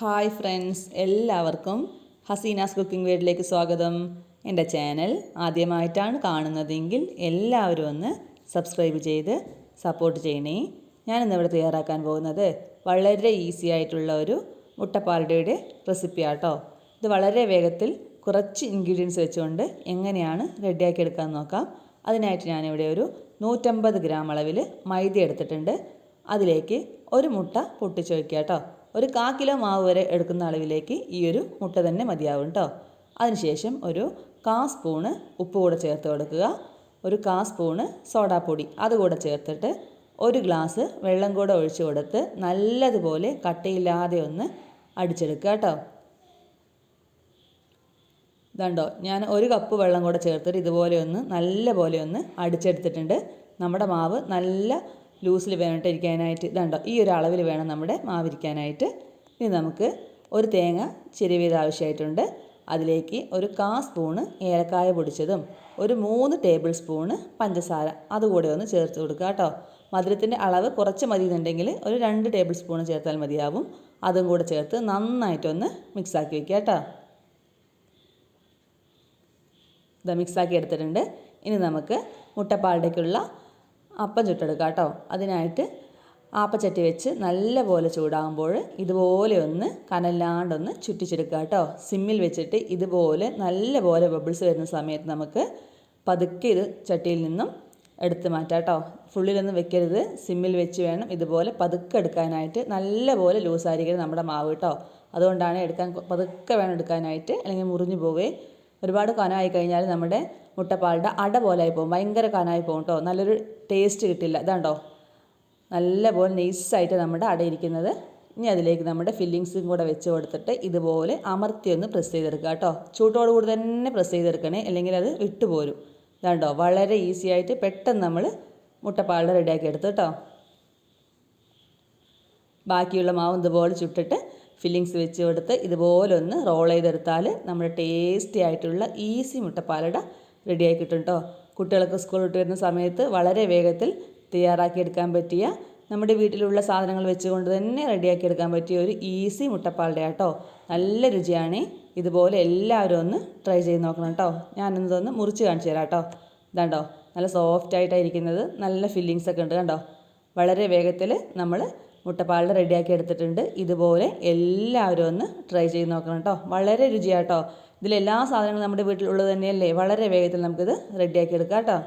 Hi friends എല്ലാവർക്കും Hasina's cooking വീഡിലേക്ക് സ്വാഗതം. എന്റെ ചാനൽ ആദ്യമായിട്ടാണ് കാണുന്നതെങ്കിൽ എല്ലാവരും ഒന്ന് സബ്സ്ക്രൈബ് ചെയ്ത് സപ്പോർട്ട് ചെയ്യണേ. ഞാനിന്നിവിടെ തയ്യാറാക്കാൻ പോകുന്നത് വളരെ ഈസി ആയിട്ടുള്ള ഒരു മുട്ടപ്പാലടയുടെ റെസിപ്പി ആട്ടോ. ഇത് വളരെ വേഗത്തിൽ കുറച്ച് ഇൻഗ്രീഡിയൻസ് വെച്ചുകൊണ്ട് എങ്ങനെയാണ് റെഡിയാക്കി എടുക്കാൻ നോക്കാം. അതിനായിട്ട് ഞാനിവിടെ ഒരു നൂറ്റമ്പത് ഗ്രാം അളവിൽ മൈദ എടുത്തിട്ടുണ്ട്. അതിലേക്ക് ഒരു മുട്ട പൊട്ടിച്ചു വയ്ക്കുക കേട്ടോ. ഒരു കാ കിലോ മാവ് വരെ എടുക്കുന്ന അളവിലേക്ക് ഈ ഒരു മുട്ട തന്നെ മതിയാവും കേട്ടോ അതിനുശേഷം ഒരു കാ സ്പൂണ് ഉപ്പ് കൂടെ ചേർത്ത് കൊടുക്കുക. ഒരു കാ സ്പൂണ് സോഡാപ്പൊടി അതുകൂടെ ചേർത്തിട്ട് ഒരു ഗ്ലാസ് വെള്ളം കൂടെ ഒഴിച്ചു കൊടുത്ത് നല്ലതുപോലെ കട്ടയില്ലാതെ ഒന്ന് അടിച്ചെടുക്കുക കേട്ടോ ഇതുണ്ടോ ഞാൻ ഒരു കപ്പ് വെള്ളം കൂടെ ചേർത്തിട്ട് ഇതുപോലെ ഒന്ന് നല്ല പോലെ ഒന്ന് അടിച്ചെടുത്തിട്ടുണ്ട്. നമ്മുടെ മാവ് നല്ല ലൂസിൽ വേണം ഇരിക്കാനായിട്ട് ഇതുണ്ടോ ഈ ഒരു അളവിൽ വേണം നമ്മുടെ മാവിരിക്കാനായിട്ട്. ഇനി നമുക്ക് ഒരു തേങ്ങ ചിരവിയത് ആവശ്യമായിട്ടുണ്ട്. അതിലേക്ക് ഒരു കാ സ്പൂണ് ഏലക്കായ പൊടിച്ചതും ഒരു മൂന്ന് ടേബിൾ സ്പൂണ് പഞ്ചസാര. അതുകൂടെ ഒന്ന് ചേർത്ത് കൊടുക്കുക കേട്ടോ. മധുരത്തിന്റെ അളവ് കുറച്ച് മതി എന്നുണ്ടെങ്കിൽ ഒരു രണ്ട് ടേബിൾ സ്പൂൺ ചേർത്താൽ മതിയാവും. അതും കൂടെ ചേർത്ത് നന്നായിട്ടൊന്ന് മിക്സാക്കി വെക്കുക കേട്ടോ. ഇത് മിക്സാക്കി എടുത്തിട്ടുണ്ട്. ഇനി നമുക്ക് മുട്ടപ്പാലടയ്ക്കുള്ള അപ്പം ചുട്ടെടുക്കുക കേട്ടോ അതിനായിട്ട് ആപ്പച്ചട്ടി വെച്ച് നല്ലപോലെ ചൂടാകുമ്പോൾ ഇതുപോലെ ഒന്ന് കനല്ലാണ്ടൊന്ന് ചുറ്റിച്ചെടുക്കുക കേട്ടോ സിമ്മിൽ വെച്ചിട്ട് ഇതുപോലെ നല്ലപോലെ ബബിൾസ് വരുന്ന സമയത്ത് നമുക്ക് പതുക്കെ ഇത് ചട്ടിയിൽ നിന്നും എടുത്ത് മാറ്റാം കേട്ടോ ഫുള്ളിലൊന്നും വെക്കരുത്. സിമ്മിൽ വെച്ച് വേണം ഇതുപോലെ പതുക്കെ എടുക്കാനായിട്ട് നല്ലപോലെ ലൂസായിരിക്കരുത് നമ്മുടെ മാവ് കേട്ടോ. അതുകൊണ്ടാണ് എടുക്കാൻ പതുക്കെ വേണം എടുക്കാനായിട്ട് അല്ലെങ്കിൽ മുറിഞ്ഞു പോവേ. ഒരുപാട് കനമായി കഴിഞ്ഞാൽ നമ്മുടെ മുട്ടപ്പാലിന്റെ അട പോലെ ആയി പോകും. ഭയങ്കര കനമായി പോകും കേട്ടോ നല്ലൊരു ടേസ്റ്റ് കിട്ടില്ല. ഇതാണ്ടോ? നല്ലപോലെ നെയ്സായിട്ട് നമ്മുടെ അടയിരിക്കുന്നത് ഇനി അതിലേക്ക് നമ്മുടെ ഫില്ലിങ്സും കൂടെ വെച്ച് കൊടുത്തിട്ട് ഇതുപോലെ അമർത്തി ഒന്ന് പ്രസ് ചെയ്തെടുക്കുക കേട്ടോ ചൂട്ടോട് കൂടി തന്നെ പ്രസ് ചെയ്തെടുക്കണേ. അല്ലെങ്കിൽ അത് വിട്ടുപോരും ഇതാണ്ടോ? വളരെ ഈസി ആയിട്ട് പെട്ടെന്ന് നമ്മൾ മുട്ടപ്പാലിന്റെ റെഡിയാക്കി എടുത്തു കേട്ടോ ബാക്കിയുള്ള മാവ് ഇതുപോലെ ചുട്ടിട്ട് ഫില്ലിങ്സ് വെച്ച് കൊടുത്ത് ഇതുപോലെ ഒന്ന് റോൾ ചെയ്തെടുത്താൽ നമ്മുടെ ടേസ്റ്റി ആയിട്ടുള്ള ഈസി മുട്ടപ്പാലട റെഡിയായി കിട്ടും കേട്ടോ കുട്ടികൾക്ക് സ്കൂൾ വിട്ട് വരുന്ന സമയത്ത് വളരെ വേഗത്തിൽ തയ്യാറാക്കിയെടുക്കാൻ പറ്റിയ നമ്മുടെ വീട്ടിലുള്ള സാധനങ്ങൾ വെച്ചുകൊണ്ട് തന്നെ റെഡിയാക്കി എടുക്കാൻ പറ്റിയ ഒരു ഈസി മുട്ടപ്പാലട കേട്ടോ നല്ല രുചിയാണ്. ഇതുപോലെ എല്ലാവരും ഒന്ന് ട്രൈ ചെയ്ത് നോക്കണം കേട്ടോ ഞാനിതൊന്ന് മുറിച്ച് കാണിച്ചു തരാം കേട്ടോ ഇതാണ്ടോ നല്ല സോഫ്റ്റ് ആയിട്ടായിരിക്കുന്നത് നല്ല ഫില്ലിങ്സ് ഒക്കെ ഉണ്ട് കണ്ടോ? വളരെ വേഗത്തിൽ നമ്മൾ മുട്ടപ്പാലിൽ റെഡിയാക്കി എടുത്തിട്ടുണ്ട്. ഇതുപോലെ എല്ലാവരും ഒന്ന് ട്രൈ ചെയ്ത് നോക്കണം കേട്ടോ. വളരെ രുചിയാട്ടോ ഇതിലെല്ലാ സാധനങ്ങളും നമ്മുടെ വീട്ടിലുള്ളത് തന്നെയല്ലേ? വളരെ വേഗത്തിൽ നമുക്കിത് റെഡിയാക്കി എടുക്കാം കേട്ടോ.